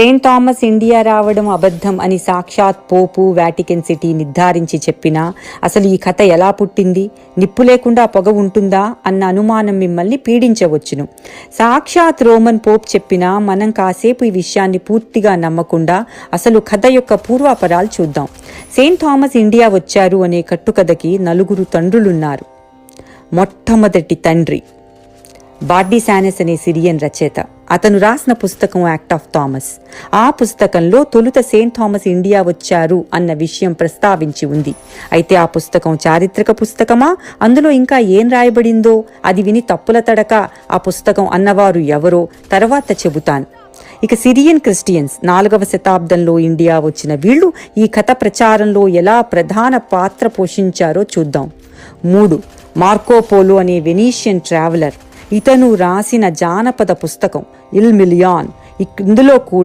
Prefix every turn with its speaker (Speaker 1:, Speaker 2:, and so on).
Speaker 1: Saint Thomas India రావడం అబద్ధం అని సాక్షాత్ పోపు వాటికన్ సిటీ నిర్ధారించి చెప్పినా అసలు ఈ కథ ఎలా పుట్టింది? నిప్పు లేకుండా పొగ ఉంటుందా? అన్న అనుమానం మిమ్మల్ని పీడించవచ్చును. సాక్షాత్ రోమన్ పోప్ చెప్పినా మనం కాసేపు ఈ విషయాన్ని పూర్తిగా నమ్మకుండా అసలు కథ యొక్క పూర్వాపరాలు చూద్దాం. సెయింట్ థామస్ ఇండియా వచ్చారు అనే కట్టుకథకి నలుగురు తండ్రులున్నారు. మొట్టమొదటి తండ్రి బాడ్డీ శానెస్ అనే సిరియన్ రచయిత. అతను రాసిన పుస్తకం యాక్ట్ ఆఫ్ థామస్ ఆ పుస్తకంలో తొలుత సెయింట్ థామస్ ఇండియా వచ్చారు అన్న విషయం ప్రస్తావించి ఉంది. అయితే ఆ పుస్తకం చారిత్రక పుస్తకమా? అందులో ఇంకా ఏం రాయబడిందో? అది విని తప్పుల తడక ఆ పుస్తకం అన్నవారు ఎవరో తర్వాత చెబుతాను. ఇక సిరియన్ క్రిస్టియన్స్ నాలుగవ శతాబ్దంలో ఇండియా వచ్చిన వీళ్ళు ఈ కథ ప్రచారంలో ఎలా ప్రధాన పాత్ర పోషించారో చూద్దాం. మూడు మార్కోపోలో అనే వెనీషియన్ ట్రావెలర్ ఇతను రాసిన జానపద పుస్తకం ఇల్ మిలియాన్. ఇక్- ఇందులో కూడా